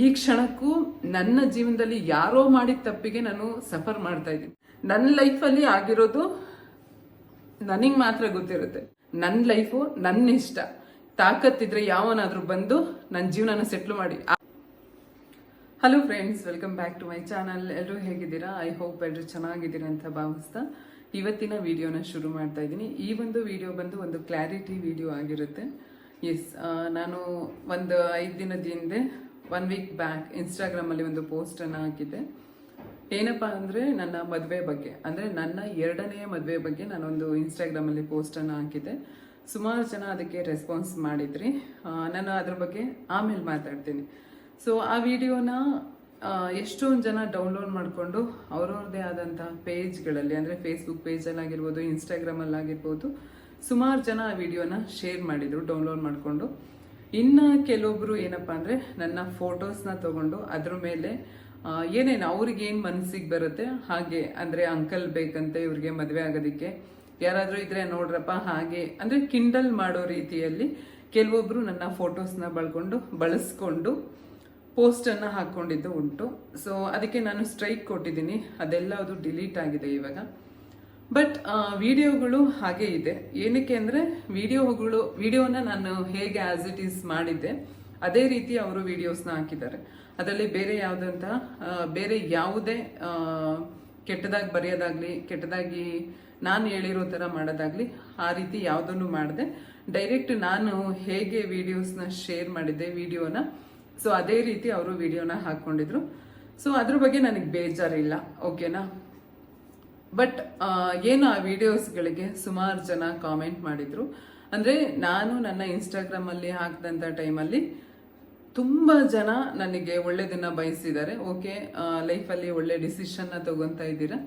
ಈ ಕ್ಷಣಕ್ಕೂ ನನ್ನ ಜೀವನದಲ್ಲಿ ಯಾರೋ ಮಾಡಿದ ತಪ್ಪಿಗೆ ನಾನು ಸಫರ್ ಮಾಡ್ತಾ ಇದ್ದೀನಿ. ನನ್ನ ಲೈಫಲ್ಲಿ ಆಗಿರೋದು ನನಗೆ ಮಾತ್ರ ಗೊತ್ತಿರುತ್ತೆ. ನನ್ನ ಲೈಫು ನನ್ನ ಇಷ್ಟ. ತಾಕತ್ತಿದ್ರೆ ಯಾವನಾದ್ರೂ ಬಂದು ನನ್ನ ಜೀವನನ ಸೆಟ್ಲ್ ಮಾಡಿ. Hello friends welcome back to my channel ಎಲ್ಲರೂ ಹೇಗಿದ್ದೀರಾ? ಐ ಹೋಪ್ ಎಲ್ಲರೂ ಚೆನ್ನಾಗಿದ್ದೀರಾ ಅಂತ ಭಾವಿಸ್ತಾ ಇವತ್ತಿನ ವಿಡಿಯೋನ ಶುರು ಮಾಡ್ತಾ ಇದ್ದೀನಿ. ಈ ಒಂದು ವಿಡಿಯೋ ಬಂದು ಒಂದು ಕ್ಲಾರಿಟಿ ವಿಡಿಯೋ ಆಗಿರುತ್ತೆ. ಎಸ್ ನಾನು ಒಂದು ಐದು ದಿನದ ಹಿಂದೆ ಒನ್ ವೀಕ್ ಬ್ಯಾಕ್ ಇನ್ಸ್ಟಾಗ್ರಾಮಲ್ಲಿ ಒಂದು ಪೋಸ್ಟನ್ನು ಹಾಕಿದ್ದೆ. ಏನಪ್ಪಾ ಅಂದರೆ ನನ್ನ ಮದುವೆ ಬಗ್ಗೆ, ಅಂದರೆ ನನ್ನ ಎರಡನೆಯ ಮದುವೆ ಬಗ್ಗೆ ನಾನೊಂದು ಇನ್ಸ್ಟಾಗ್ರಾಮಲ್ಲಿ ಪೋಸ್ಟನ್ನು ಹಾಕಿದ್ದೆ. ಸುಮಾರು ಜನ ಅದಕ್ಕೆ ರೆಸ್ಪಾನ್ಸ್ ಮಾಡಿದ್ರಿ. ನಾನು ಅದ್ರ ಬಗ್ಗೆ ಆಮೇಲೆ ಮಾತಾಡ್ತೀನಿ. ಸೊ ಆ ವಿಡಿಯೋನ ಎಷ್ಟೊಂದು ಜನ ಡೌನ್ಲೋಡ್ ಮಾಡಿಕೊಂಡು ಅವ್ರವ್ರದ್ದೇ ಆದಂತಹ ಪೇಜ್ಗಳಲ್ಲಿ ಅಂದರೆ ಫೇಸ್ಬುಕ್ ಪೇಜಲ್ಲಾಗಿರ್ಬೋದು ಇನ್ಸ್ಟಾಗ್ರಾಮಲ್ಲಾಗಿರ್ಬೋದು ಸುಮಾರು ಜನ ಆ ವಿಡಿಯೋನ ಶೇರ್ ಮಾಡಿದರು ಡೌನ್ಲೋಡ್ ಮಾಡಿಕೊಂಡು. ಇನ್ನು ಕೆಲವೊಬ್ರು ಏನಪ್ಪ ಅಂದರೆ ನನ್ನ ಫೋಟೋಸ್ನ ತಗೊಂಡು ಅದ್ರ ಮೇಲೆ ಏನೇನು ಅವ್ರಿಗೆ ಏನು ಮನಸ್ಸಿಗೆ ಬರುತ್ತೆ, ಹಾಗೆ ಅಂದರೆ ಅಂಕಲ್ ಬೇಕಂತೆ ಇವ್ರಿಗೆ ಮದುವೆ ಆಗೋದಕ್ಕೆ. ಯಾರಾದರೂ ಇದ್ರೆ ನೋಡ್ರಪ್ಪ, ಹಾಗೆ ಅಂದರೆ ಕಿಂಡಲ್ ಮಾಡೋ ರೀತಿಯಲ್ಲಿ ಕೆಲವೊಬ್ರು ನನ್ನ ಫೋಟೋಸ್ನ ಬಳಕೊಂಡು ಬಳಸ್ಕೊಂಡು ಪೋಸ್ಟನ್ನು ಹಾಕ್ಕೊಂಡಿದ್ದು ಉಂಟು. ಸೊ ಅದಕ್ಕೆ ನಾನು ಸ್ಟ್ರೈಕ್ ಕೊಟ್ಟಿದ್ದೀನಿ. ಅದೆಲ್ಲ ಅದು ಡಿಲೀಟ್ ಆಗಿದೆ ಇವಾಗ. ಬಟ್ ವಿಡಿಯೋಗಳು ಹಾಗೆ ಇದೆ. ಏನಕ್ಕೆ ಅಂದರೆ ವಿಡಿಯೋಗಳು, ವಿಡಿಯೋನ ನಾನು ಹೇಗೆ ಆಸ್ ಇಟ್ ಈಸ್ ಮಾಡಿದ್ದೆ, ಅದೇ ರೀತಿ ಅವರು ವಿಡಿಯೋಸ್ನ ಹಾಕಿದ್ದಾರೆ. ಅದರಲ್ಲಿ ಬೇರೆ ಯಾವುದಂತ ಬೇರೆ ಯಾವುದೇ ಕೆಟ್ಟದಾಗಿ ಬರೆಯೋದಾಗ್ಲಿ, ಕೆಟ್ಟದಾಗಿ ನಾನು ಹೇಳಿರೋ ಥರ ಮಾಡೋದಾಗಲಿ, ಆ ರೀತಿ ಯಾವುದನ್ನು ಮಾಡಿದೆ. ಡೈರೆಕ್ಟ್ ನಾನು ಹೇಗೆ ವಿಡಿಯೋಸ್ನ ಶೇರ್ ಮಾಡಿದ್ದೆ ವಿಡಿಯೋನ ಸೊ ಅದೇ ರೀತಿ ಅವರು ವಿಡಿಯೋನ ಹಾಕ್ಕೊಂಡಿದ್ರು ಸೊ ಅದ್ರ ಬಗ್ಗೆ ನನಗೆ ಬೇಜಾರಿಲ್ಲ ಓಕೆನಾ ಬಟ್ ಏನು ಆ ವಿಡಿಯೋಸ್ಗಳಿಗೆ ಸುಮಾರು ಜನ ಕಾಮೆಂಟ್ ಮಾಡಿದ್ರು. ಅಂದರೆ ನಾನು ನನ್ನ ಇನ್ಸ್ಟಾಗ್ರಾಮಲ್ಲಿ ಹಾಕಿದಂಥ ಟೈಮಲ್ಲಿ ತುಂಬ ಜನ ನನಗೆ ಒಳ್ಳೆಯದನ್ನು ಬಯಸಿದ್ದಾರೆ. ಓಕೆ ಲೈಫಲ್ಲಿ ಒಳ್ಳೆ ಡಿಸಿಷನ್ನ ತಗೊತಾ ಇದ್ದೀರಾ?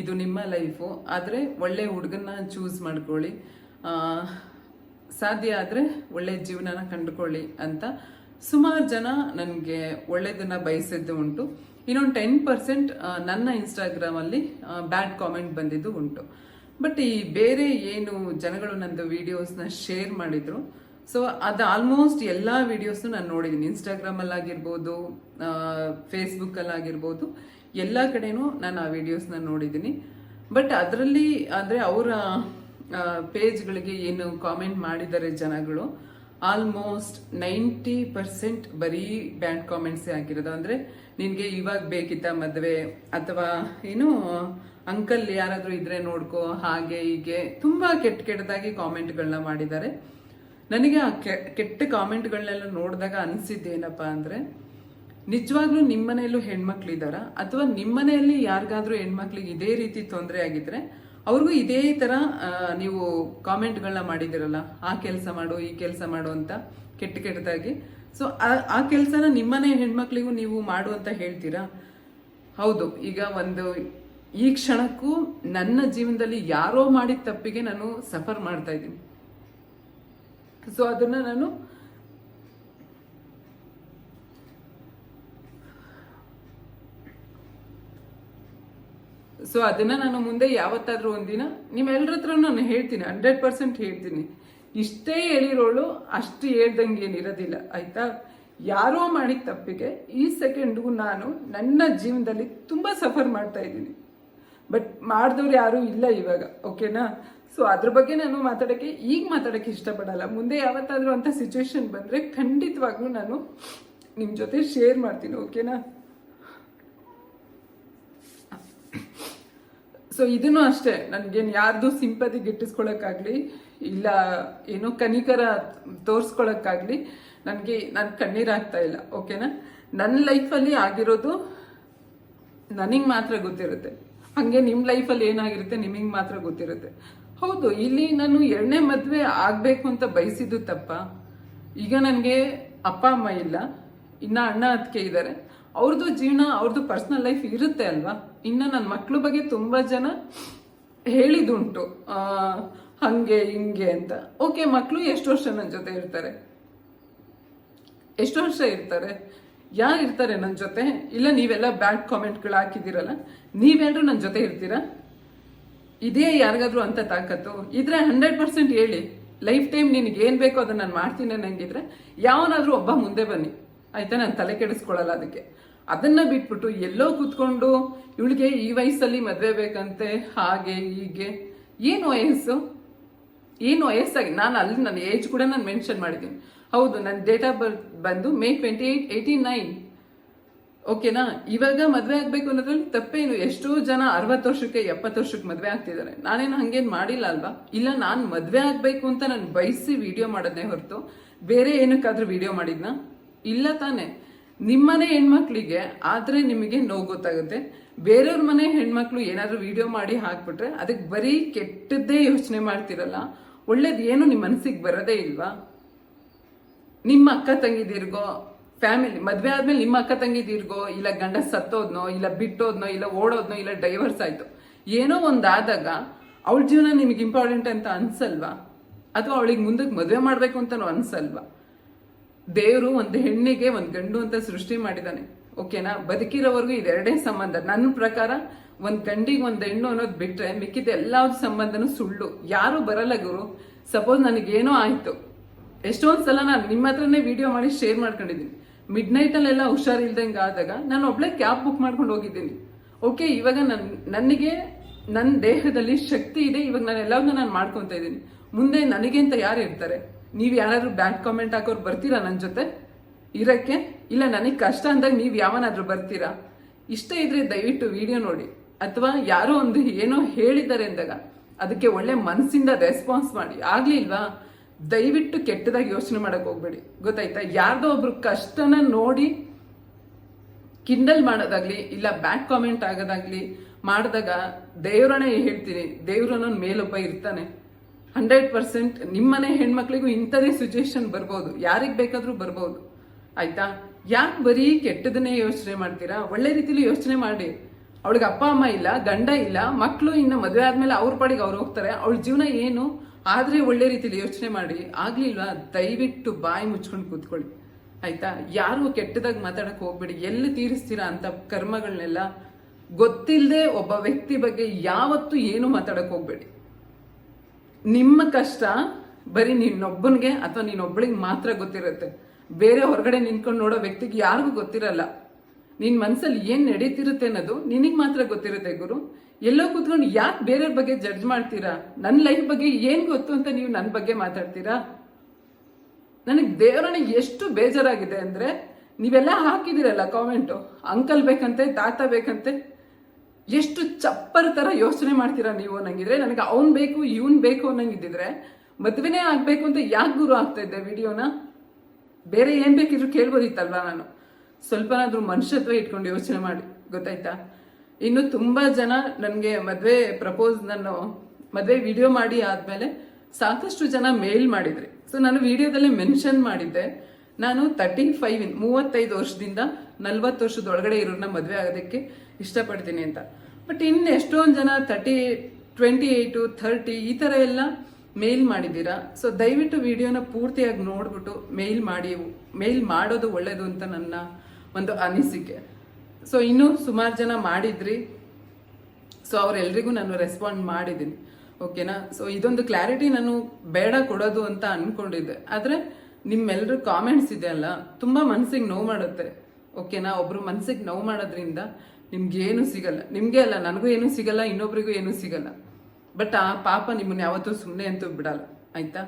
ಇದು ನಿಮ್ಮ ಲೈಫು ಆದರೆ ಒಳ್ಳೆ ಹುಡುಗನ್ನ ಚೂಸ್ ಮಾಡ್ಕೊಳ್ಳಿ. ಸಾಧ್ಯ ಆದರೆ ಒಳ್ಳೆ ಜೀವನನ ಕಂಡುಕೊಳ್ಳಿ ಅಂತ ಸುಮಾರು ಜನ ನನಗೆ ಒಳ್ಳೆಯದನ್ನು ಬಯಸಿದ್ದು ಉಂಟು. ಇನ್ನೊಂದು ಟೆನ್ ಪರ್ಸೆಂಟ್ ನನ್ನ ಇನ್ಸ್ಟಾಗ್ರಾಮಲ್ಲಿ ಬ್ಯಾಡ್ ಕಾಮೆಂಟ್ ಬಂದಿದ್ದು ಉಂಟು. ಬಟ್ ಈ ಬೇರೆ ಏನು ಜನಗಳು ನಂದು ವೀಡಿಯೋಸ್ನ ಶೇರ್ ಮಾಡಿದ್ರು ಸೊ ಅದು ಆಲ್ಮೋಸ್ಟ್ ಎಲ್ಲ ವೀಡಿಯೋಸ್ನು ನಾನು ನೋಡಿದ್ದೀನಿ ಇನ್ಸ್ಟಾಗ್ರಾಮಲ್ಲಾಗಿರ್ಬೋದು ಫೇಸ್ಬುಕ್ಕಲ್ಲಾಗಿರ್ಬೋದು ಎಲ್ಲ ಕಡೆನೂ ನಾನು ಆ ವೀಡಿಯೋಸ್ನ ನೋಡಿದ್ದೀನಿ ಬಟ್ ಅದರಲ್ಲಿ, ಅಂದರೆ ಅವರ ಪೇಜ್ಗಳಿಗೆ ಏನು ಕಾಮೆಂಟ್ ಮಾಡಿದ್ದಾರೆ ಜನಗಳು ಆಲ್ಮೋಸ್ಟ್ ನೈಂಟಿ ಪರ್ಸೆಂಟ್ ಬರೀ ಬ್ಯಾಂಡ್ ಕಾಮೆಂಟ್ಸೇ ಆಗಿರೋದು. ಅಂದರೆ ನಿನಗೆ ಇವಾಗ ಬೇಕಿತ್ತ ಮದುವೆ ಅಥವಾ ಏನು ಅಂಕಲ್ ಯಾರಾದರೂ ಇದ್ರೆ ನೋಡ್ಕೋ, ಹಾಗೆ ಹೀಗೆ ತುಂಬ ಕೆಟ್ಟ ಕೆಟ್ಟದಾಗಿ ಕಾಮೆಂಟ್ಗಳನ್ನ ಮಾಡಿದ್ದಾರೆ. ನನಗೆ ಆ ಕೆಟ್ಟ ಕಾಮೆಂಟ್ಗಳನ್ನೆಲ್ಲ ನೋಡಿದಾಗ ಅನಿಸಿದ್ದೇನಪ್ಪ ಅಂದರೆ, ನಿಜವಾಗ್ಲೂ ನಿಮ್ಮನೆಯಲ್ಲೂ ಹೆಣ್ಮಕ್ಳಿದಾರ? ಅಥವಾ ನಿಮ್ಮನೆಯಲ್ಲಿ ಯಾರಿಗಾದ್ರೂ ಹೆಣ್ಮಕ್ಳಿಗೆ ಇದೇ ರೀತಿ ತೊಂದರೆ ಆಗಿದ್ರೆ ಅವ್ರಿಗೂ ಇದೇ ಥರ ನೀವು ಕಾಮೆಂಟ್ಗಳನ್ನ ಮಾಡಿದಿರಲ್ಲ ಆ ಕೆಲಸ ಮಾಡು, ಈ ಕೆಲಸ ಮಾಡು ಅಂತ ಕೆಟ್ಟ ಕೆಟ್ಟದಾಗಿ. ಸೊ ಆ ಕೆಲಸನ ನಿಮ್ಮನೆ ಹೆಣ್ಮಕ್ಳಿಗೂ ನೀವು ಮಾಡು ಅಂತ ಹೇಳ್ತೀರಾ? ಹೌದು, ಈಗ ಒಂದು, ಈ ಕ್ಷಣಕ್ಕೂ ನನ್ನ ಜೀವನದಲ್ಲಿ ಯಾರೋ ಮಾಡಿದ ತಪ್ಪಿಗೆ ನಾನು ಸಫರ್ ಮಾಡ್ತಾ ಇದ್ದೀನಿ. ಸೊ ಅದನ್ನ ನಾನು ಸೊ ಅದನ್ನ ನಾನು ಮುಂದೆ ಯಾವತ್ತಾದರೂ ಒಂದಿನ ನಿಮ್ಮೆಲ್ಲರ ಹತ್ರ ನಾನು ಹೇಳ್ತೀನಿ ಹಂಡ್ರೆಡ್ ಪರ್ಸೆಂಟ್ ಹೇಳ್ತೀನಿ. ಇಷ್ಟೇ ಹೇಳಿರೋಳು ಅಷ್ಟು ಹೇಳ್ದಂಗೆ ಏನಿರೋದಿಲ್ಲ ಆಯಿತಾ? ಯಾರೋ ಮಾಡಿದ ತಪ್ಪಿಗೆ ಈ ಸೆಕೆಂಡ್ಗೂ ನಾನು ನನ್ನ ಜೀವನದಲ್ಲಿ ತುಂಬಾ ಸಫರ್ ಮಾಡ್ತಾ ಇದ್ದೀನಿ. ಬಟ್ ಮಾಡಿದವ್ರು ಯಾರೂ ಇಲ್ಲ ಇವಾಗ ಓಕೆನಾ ಸೊ ಅದ್ರ ಬಗ್ಗೆ ನಾನು ಮಾತಾಡೋಕ್ಕೆ, ಈಗ ಮಾತಾಡೋಕ್ಕೆ ಇಷ್ಟಪಡಲ್ಲ. ಮುಂದೆ ಯಾವತ್ತಾದರೂ ಅಂತ ಸಿಚುವೇಶನ್ ಬಂದರೆ ಖಂಡಿತವಾಗ್ಲೂ ನಾನು ನಿಮ್ಮ ಜೊತೆ ಶೇರ್ ಮಾಡ್ತೀನಿ ಓಕೆನಾ ಸೊ ಇದನ್ನು ಅಷ್ಟೇ. ನನಗೇನು ಯಾರ್ದು ಸಿಂಪತಿ ಗಿಟ್ಟಿಸ್ಕೊಳಕ್ಕಾಗ್ಲಿ, ಇಲ್ಲ ಏನೋ ಕನಿಕರ ತೋರಿಸ್ಕೊಳಕ್ಕಾಗ್ಲಿ, ನನಗೆ, ನಾನು ಕಣ್ಣೀರಾಗ್ತಾ ಇಲ್ಲ, ಓಕೆನಾ? ನನ್ನ ಲೈಫಲ್ಲಿ ಆಗಿರೋದು ನನಗೆ ಮಾತ್ರ ಗೊತ್ತಿರುತ್ತೆ. ಹಾಗೆ ನಿಮ್ಮ ಲೈಫಲ್ಲಿ ಏನಾಗಿರುತ್ತೆ ನಿಮಗೆ ಮಾತ್ರ ಗೊತ್ತಿರುತ್ತೆ. ಹೌದು, ಇಲ್ಲಿ ನಾನು ಎರಡನೇ ಮದುವೆ ಆಗಬೇಕು ಅಂತ ಬಯಸಿದ್ದು ತಪ್ಪ. ಈಗ ನನಗೆ ಅಪ್ಪ, ಅಮ್ಮ ಇಲ್ಲ. ಇನ್ನ ಅಣ್ಣ ಅದಕ್ಕೆ ಇದ್ದಾರೆ. ಅವ್ರದ್ದು ಜೀವನ ಅವ್ರದ್ದು ಪರ್ಸ್ನಲ್ ಲೈಫ್ ಇರುತ್ತೆ ಅಲ್ವಾ? ಇನ್ನು ನನ್ನ ಮಕ್ಕಳ ಬಗ್ಗೆ ತುಂಬ ಜನ ಹೇಳಿದುಂಟು ಹಾಗೆ, ಹಂಗೆ ಅಂತ. ಓಕೆ ಮಕ್ಕಳು ಎಷ್ಟು ವರ್ಷ ನನ್ನ ಜೊತೆ ಇರ್ತಾರೆ? ಎಷ್ಟು ವರ್ಷ ಇರ್ತಾರೆ? ಯಾರು ಇರ್ತಾರೆ ನನ್ನ ಜೊತೆ? ಇಲ್ಲ, ನೀವೆಲ್ಲ ಬ್ಯಾಡ್ ಕಾಮೆಂಟ್ಗಳು ಹಾಕಿದ್ದೀರಲ್ಲ? ನೀವೆಲ್ಲರೂ ನನ್ನ ಜೊತೆ ಇರ್ತೀರಾ? ಇದೇ ಯಾರಿಗಾದ್ರೂ ಅಂತ ತಾಕತ್ತು? ಇದ್ರೆ ಹಂಡ್ರೆಡ್ ಪರ್ಸೆಂಟ್ ಹೇಳಿ. ಲೈಫ್ ಟೈಮ್ ನಿನಗೆ ಏನು ಬೇಕೋ ಅದನ್ನು ನಾನು ಮಾಡ್ತೀನಿ ಅನ್ನಂಗಿದ್ರೆ, ಯಾವನಾದರೂ ಒಬ್ಬ ಮುಂದೆ ಬನ್ನಿ. ಆಯಿತಾ? ನಾನು ತಲೆ ಕೆಡಿಸ್ಕೊಳ್ಳಲ್ಲ ಅದಕ್ಕೆ. ಅದನ್ನ ಬಿಟ್ಬಿಟ್ಟು ಎಲ್ಲೋ ಕೂತ್ಕೊಂಡು ಇವಳಿಗೆ ಈ ವಯಸ್ಸಲ್ಲಿ ಮದ್ವೆ ಬೇಕಂತೆ, ಹಾಗೆ, ಹೀಗೆ. ಏನು ವಯಸ್ಸು? ಏನು ವಯಸ್ಸಾಗಿ? ನಾನು ಅಲ್ಲಿ ನನ್ನ ಏಜ್ ಕೂಡ ನಾನು ಮೆನ್ಷನ್ ಮಾಡಿದ್ದೀನಿ. ಹೌದು, ನನ್ನ ಡೇಟ್ ಆಫ್ ಬರ್ತ್ ಬಂದು May twenty eight eighty nine ಓಕೆನಾ ಇವಾಗ ಮದುವೆ ಆಗಬೇಕು ಅನ್ನೋದ್ರಲ್ಲಿ ತಪ್ಪೇನು. ಎಷ್ಟೋ ಜನ ಅರವತ್ತು ವರ್ಷಕ್ಕೆ ಎಪ್ಪತ್ತು ವರ್ಷಕ್ಕೆ ಮದುವೆ ಆಗ್ತಿದ್ದಾರೆ. ನಾನೇನು ಹಂಗೇನು ಮಾಡಿಲ್ಲ ಅಲ್ವಾ? ಇಲ್ಲ, ನಾನು ಮದುವೆ ಆಗಬೇಕು ಅಂತ ನಾನು ಬಯಸಿ ವಿಡಿಯೋ ಮಾಡೋದೇ ಹೊರತು. ಬೇರೆ ಏನಕ್ಕಾದ್ರೂ ವಿಡಿಯೋ ಮಾಡಿದ್ನಾ? ಇಲ್ಲ ತಾನೆ. ನಿಮ್ಮನೆ ಹೆಣ್ಮಕ್ಳಿಗೆ ಆದ್ರೆ ನಿಮಗೆ ನೋವು ಗೊತ್ತಾಗುತ್ತೆ. ಬೇರೆಯವ್ರ ಮನೆ ಹೆಣ್ಮಕ್ಳು ಏನಾದರೂ ವಿಡಿಯೋ ಮಾಡಿ ಹಾಕ್ಬಿಟ್ರೆ ಅದಕ್ಕೆ ಬರೀ ಕೆಟ್ಟದ್ದೇ ಯೋಚನೆ ಮಾಡ್ತಿರಲ್ಲ. ಒಳ್ಳೇದು ಏನು ನಿಮ್ಮ ಮನಸ್ಸಿಗೆ ಬರೋದೇ ಇಲ್ವಾ? ನಿಮ್ಮ ಅಕ್ಕ ತಂಗಿದಿರ್ಗೋ ಫ್ಯಾಮಿಲಿ ಮದುವೆ ಆದ್ಮೇಲೆ ನಿಮ್ಮ ಅಕ್ಕ ತಂಗಿದಿರ್ಗೋ, ಇಲ್ಲ ಗಂಡ ಸತ್ತೋದ್ನೋ, ಇಲ್ಲ ಬಿಟ್ಟೋದ್ನೋ, ಇಲ್ಲ ಓಡೋದ್ನೋ, ಇಲ್ಲ ಡೈವರ್ಸ್ ಆಯ್ತು. ಏನೋ ಒಂದಾದಾಗ ಅವಳ ಜೀವನ ನಿಮಗೆ ಇಂಪಾರ್ಟೆಂಟ್ ಅಂತ ಅನ್ಸಲ್ವಾ? ಅಥವಾ ಅವಳಿಗೆ ಮುಂದಕ್ಕೆ ಮದುವೆ ಮಾಡಬೇಕು ಅಂತನೂ ಅನ್ಸಲ್ವಾ? ದೇವರು ಒಂದು ಹೆಣ್ಣಿಗೆ ಒಂದು ಗಂಡು ಅಂತ ಸೃಷ್ಟಿ ಮಾಡಿದ್ದಾನೆ. ಓಕೆನಾ? ಬದುಕಿರೋವರೆಗೂ ಇದೆರಡೇ ಸಂಬಂಧ. ನನ್ನ ಪ್ರಕಾರ ಒಂದ್ ಗಂಡಿಗೆ ಒಂದ್ ಹೆಣ್ಣು ಅನ್ನೋದು ಬಿಟ್ರೆ ಮಿಕ್ಕಿದ ಎಲ್ಲಾ ಸಂಬಂಧನೂ ಸುಳ್ಳು. ಯಾರು ಬರಲ್ಲ ಗುರು. ಸಪೋಸ್ ನನಗೇನೋ ಆಯ್ತು. ಎಷ್ಟೊಂದ್ ಸಲ ನಾನು ನಿಮ್ಮ ಹತ್ರನೇ ವಿಡಿಯೋ ಮಾಡಿ ಶೇರ್ ಮಾಡ್ಕೊಂಡಿದ್ದೀನಿ. ಮಿಡ್ ನೈಟ್ ಅಲ್ಲೆಲ್ಲ ಹುಷಾರಿಲ್ದಂಗೆ ಆದಾಗ ನಾನು ಒಬ್ಳೆ ಕ್ಯಾಬ್ ಬುಕ್ ಮಾಡ್ಕೊಂಡು ಹೋಗಿದ್ದೀನಿ. ಓಕೆ ಇವಾಗ ನನ್ ನನಗೆ ನನ್ನ ದೇಹದಲ್ಲಿ ಶಕ್ತಿ ಇದೆ. ಇವಾಗ ನಾನು ಎಲ್ಲವನ್ನ ನಾನು ಮಾಡ್ಕೊಂತ ಇದ್ದೀನಿ. ಮುಂದೆ ನನಗೆ ಅಂತ ಯಾರು ಇರ್ತಾರೆ? ನೀವು ಯಾರಾದರೂ ಬ್ಯಾಡ್ ಕಾಮೆಂಟ್ ಹಾಕೋರು ಬರ್ತೀರಾ ನನ್ನ ಜೊತೆ? ಇರಕ್ಕೆ? ಇಲ್ಲ, ನನಗೆ ಕಷ್ಟ ಅಂದಾಗ ನೀವು ಯಾವನಾದರೂ ಬರ್ತೀರಾ? ಇಷ್ಟ ಇದ್ರೆ ದಯವಿಟ್ಟು ವಿಡಿಯೋ ನೋಡಿ. ಅಥವಾ ಯಾರೋ ಒಂದು ಏನೋ ಹೇಳಿದ್ದಾರೆ ಅಂದಾಗ ಅದಕ್ಕೆ ಒಳ್ಳೆ ಮನಸ್ಸಿಂದ ರೆಸ್ಪಾನ್ಸ್ ಮಾಡಿ. ಆಗ್ಲಿಲ್ವಾ ದಯವಿಟ್ಟು ಕೆಟ್ಟದಾಗಿ ಯೋಚನೆ ಮಾಡಕ್ ಹೋಗ್ಬೇಡಿ. ಗೊತ್ತಾಯ್ತಾ? ಯಾರ್ದೋ ಒಬ್ರು ಕಷ್ಟನ ನೋಡಿ ಕಿಂಡಲ್ ಮಾಡೋದಾಗ್ಲಿ, ಇಲ್ಲ ಬ್ಯಾಕ್ ಕಾಮೆಂಟ್ ಆಗೋದಾಗ್ಲಿ ಮಾಡಿದಾಗ ದೇವ್ರನೇ ಹೇಳ್ತೀನಿ. ದೇವ್ರನ್ನೊಂದು ಮೇಲೊಬ್ಬ ಇರ್ತಾನೆ. ಹಂಡ್ರೆಡ್ ಪರ್ಸೆಂಟ್ ನಿಮ್ಮನೆ ಹೆಣ್ಮಕ್ಳಿಗೂ ಇಂಥದೇ ಸಿಚುವೇಶನ್ ಬರ್ಬೋದು. ಯಾರಿಗೆ ಬೇಕಾದರೂ ಬರ್ಬೋದು. ಆಯ್ತಾ? ಯಾಕೆ ಬರೀ ಕೆಟ್ಟದನ್ನೇ ಯೋಚನೆ ಮಾಡ್ತೀರಾ? ಒಳ್ಳೆ ರೀತಿಲಿ ಯೋಚನೆ ಮಾಡಿ. ಅವಳಿಗೆ ಅಪ್ಪ, ಅಮ್ಮ ಇಲ್ಲ, ಗಂಡ ಇಲ್ಲ ಮಕ್ಕಳು ಇನ್ನು ಮದುವೆ ಆದ್ಮೇಲೆ ಅವ್ರ ಪಾಡಿಗೆ ಅವ್ರು ಹೋಗ್ತಾರೆ. ಅವಳ ಜೀವನ ಏನು? ಆದ್ರೆ ಒಳ್ಳೆ ರೀತಿಲಿ ಯೋಚನೆ ಮಾಡಿ. ಆಗಲಿಲ್ವಾ? ದಯವಿಟ್ಟು ಬಾಯಿ ಮುಚ್ಕೊಂಡು ಕೂತ್ಕೊಳ್ಳಿ. ಆಯ್ತಾ? ಯಾರು ಕೆಟ್ಟದಾಗಿ ಮಾತಾಡಕ್ಕೆ ಹೋಗ್ಬೇಡಿ. ಎಲ್ಲಿ ತೀರಿಸ್ತೀರಾ ಅಂತ ಕರ್ಮಗಳನ್ನೆಲ್ಲ ಗೊತ್ತಿಲ್ಲದೆ ಒಬ್ಬ ವ್ಯಕ್ತಿ ಬಗ್ಗೆ ಯಾವತ್ತೂ ಏನು ಮಾತಾಡಕ್ಕೆ ಹೋಗ್ಬೇಡಿ. ನಿಮ್ಮ ಕಷ್ಟ ಬರೀ ನಿನ್ನೊಬ್ಬನಿಗೆ ಅಥವಾ ನೀನೊಬ್ಬಳಿಗೆ ಮಾತ್ರ ಗೊತ್ತಿರುತ್ತೆ. ಬೇರೆ ಹೊರಗಡೆ ನಿಂತ್ಕೊಂಡು ನೋಡೋ ವ್ಯಕ್ತಿಗೆ ಯಾರಿಗೂ ಗೊತ್ತಿರಲ್ಲ. ನಿನ್ ಮನಸ್ಸಲ್ಲಿ ಏನ್ ನಡೀತಿರುತ್ತೆ ಅನ್ನೋದು ನಿನಗ್ ಮಾತ್ರ ಗೊತ್ತಿರುತ್ತೆ ಗುರು. ಎಲ್ಲೋ ಕೂತ್ಕೊಂಡು ಯಾಕೆ ಬೇರೆಯವ್ರ ಬಗ್ಗೆ ಜಡ್ಜ್ ಮಾಡ್ತೀರಾ? ನನ್ನ ಲೈಫ್ ಬಗ್ಗೆ ಏನ್ ಗೊತ್ತು ಅಂತ ನೀವು ನನ್ನ ಬಗ್ಗೆ ಮಾತಾಡ್ತೀರಾ? ನನಗೆ ದೇವರನ್ನ ಎಷ್ಟು ಬೇಜಾರಾಗಿದೆ ಅಂದ್ರೆ ನೀವೆಲ್ಲ ಹಾಕಿದಿರಲ್ಲ ಕಾಮೆಂಟು ಅಂಕಲ್ ಬೇಕಂತೆ, ತಾತ ಬೇಕಂತೆ ಎಷ್ಟು ಚಪ್ಪರ ಥರ ಯೋಚನೆ ಮಾಡ್ತೀರಾ ನೀವು ಅನ್ನಂಗಿದ್ರೆ, ನನಗೆ ಅವ್ನು ಬೇಕು, ಇವನು ಬೇಕು ಅನ್ನಂಗಿದ್ದಿದ್ರೆ, ಮದುವೆನೇ ಆಗಬೇಕು ಅಂತ ಯಾಕೆ ಗುರು ಆಗ್ತಾ ಇದ್ದೆ ವಿಡಿಯೋನ? ಬೇರೆ ಏನು ಬೇಕಿದ್ರು ಕೇಳ್ಬೋದಿತ್ತಲ್ವಾ ನಾನು? ಸ್ವಲ್ಪನಾದರೂ ಮನುಷ್ಯತ್ವ ಇಟ್ಕೊಂಡು ಯೋಚನೆ ಮಾಡಿ, ಗೊತ್ತಾಯ್ತಾ? ಇನ್ನು ತುಂಬಾ ಜನ ನನಗೆ ಮದುವೆ ಪ್ರಪೋಸ್ ನಾನು ಮದುವೆ ವಿಡಿಯೋ ಮಾಡಿ ಆದ್ಮೇಲೆ ಸಾಕಷ್ಟು ಜನ ಮೇಲ್ ಮಾಡಿದ್ರಿ. ಸೊ ನಾನು ವಿಡಿಯೋದಲ್ಲಿ ಮೆನ್ಷನ್ ಮಾಡಿದ್ದೆ. ನಾನು ತರ್ಟಿ ಫೈವ್ ಮೂವತ್ತೈದು ವರ್ಷದಿಂದ ನಲ್ವತ್ತು ವರ್ಷದ ಒಳಗಡೆ ಮದುವೆ ಮದ್ವೆ ಆಗೋದಕ್ಕೆ ಇಷ್ಟಪಡ್ತೀನಿ ಅಂತ. ಬಟ್ ಇನ್ನು ಎಷ್ಟೊಂದು ಜನ ತರ್ಟಿ ಟ್ವೆಂಟಿ ಏಯ್ಟು ಥರ್ಟಿ ಈ ಥರ ಎಲ್ಲ ಮೇಲ್ ಮಾಡಿದ್ದೀರಾ? ಸೊ ದಯವಿಟ್ಟು ವಿಡಿಯೋನ ಪೂರ್ತಿಯಾಗಿ ನೋಡ್ಬಿಟ್ಟು ಮೇಲ್ ಮಾಡಿ ಮೇಲ್ ಮಾಡೋದು ಒಳ್ಳೇದು ಅಂತ ನನ್ನ ಒಂದು ಅನಿಸಿಕೆ. ಸೊ ಇನ್ನೂ ಸುಮಾರು ಜನ ಮಾಡಿದ್ರಿ. ಸೊ ಅವರೆಲ್ರಿಗೂ ನಾನು ರೆಸ್ಪಾಂಡ್ ಮಾಡಿದ್ದೀನಿ. ಓಕೆನಾ ಸೊ ಇದೊಂದು ಕ್ಲಾರಿಟಿ ನಾನು ಬೇಡ ಕೊಡೋದು ಅಂತ ಅಂದ್ಕೊಂಡಿದ್ದೆ ಆದರೆ ನಿಮ್ಮೆಲ್ಲರೂ ಕಾಮೆಂಟ್ಸ್ ಇದೆ ಅಲ್ಲ, ತುಂಬ ಮನಸ್ಸಿಗೆ ನೋವು ಮಾಡುತ್ತೆ. ಓಕೆನಾ ಒಬ್ರು ಮನಸ್ಸಿಗೆ ನೋವು ಮಾಡೋದ್ರಿಂದ ನಿಮ್ಗೆ ಏನು ಸಿಗಲ್ಲ. ನಿಮಗೆ ಅಲ್ಲ, ನನಗೂ ಏನೂ ಸಿಗಲ್ಲ, ಇನ್ನೊಬ್ರಿಗೂ ಏನೂ ಸಿಗಲ್ಲ. ಬಟ್ ಆ ಪಾಪ ನಿಮ್ಮನ್ನ ಯಾವತ್ತೂ ಸುಮ್ಮನೆ ಅಂತೂ ಬಿಡಲ್ಲ. ಆಯ್ತಾ?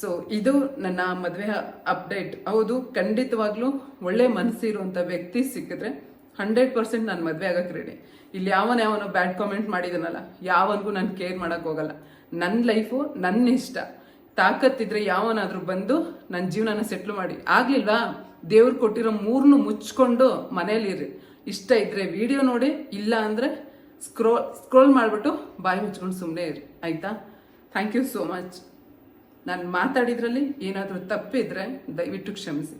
ಸೊ ಇದು ನನ್ನ ಮದುವೆ ಅಪ್ಡೇಟ್ ಹೌದು, ಖಂಡಿತವಾಗ್ಲೂ ಒಳ್ಳೆ ಮನಸ್ಸಿರುವಂಥ ವ್ಯಕ್ತಿ ಸಿಕ್ಕಿದ್ರೆ ಹಂಡ್ರೆಡ್ ಪರ್ಸೆಂಟ್ ನಾನು ಮದುವೆ ಆಗಕ್ಕೆ ರೆಡಿ ಇಲ್ಲಿ ಯಾವನ ಯಾವನೋ ಬ್ಯಾಡ್ ಕಾಮೆಂಟ್ ಮಾಡಿದನಲ್ಲ, ಯಾವನಿಗೂ ನಾನು ಕೇರ್ ಮಾಡಕ್ ಹೋಗಲ್ಲ. ನನ್ನ ಲೈಫು ನನ್ನ ಇಷ್ಟ. ತಾಕತ್ತಿದ್ರೆ ಯಾವನಾದ್ರೂ ಬಂದು ನನ್ನ ಜೀವನನ ಸೆಟ್ಲ್ ಮಾಡಿ. ಆಗ್ಲಿಲ್ವಾ? ದೇವ್ರು ಕೊಟ್ಟಿರೋ ಮೂರನ್ನು ಮುಚ್ಕೊಂಡು ಮನೇಲಿರಿ. ಇಷ್ಟ ಇದ್ರೆ ವಿಡಿಯೋ ನೋಡಿ, ಇಲ್ಲ ಅಂದ್ರೆ ಸ್ಕ್ರೋಲ್ ಸ್ಕ್ರೋಲ್ ಮಾಡಿಬಿಟ್ಟು ಬಾಯಿ ಮುಚ್ಕೊಂಡು ಸುಮ್ಮನೆ ಇರಿ, ಆಯ್ತಾ? ಥ್ಯಾಂಕ್ ಯು ಸೋ ಮಚ್ ನಾನು ಮಾತಾಡಿದ್ರಲ್ಲಿ ಏನಾದರೂ ತಪ್ಪಿದ್ರೆ ದಯವಿಟ್ಟು ಕ್ಷಮಿಸಿ.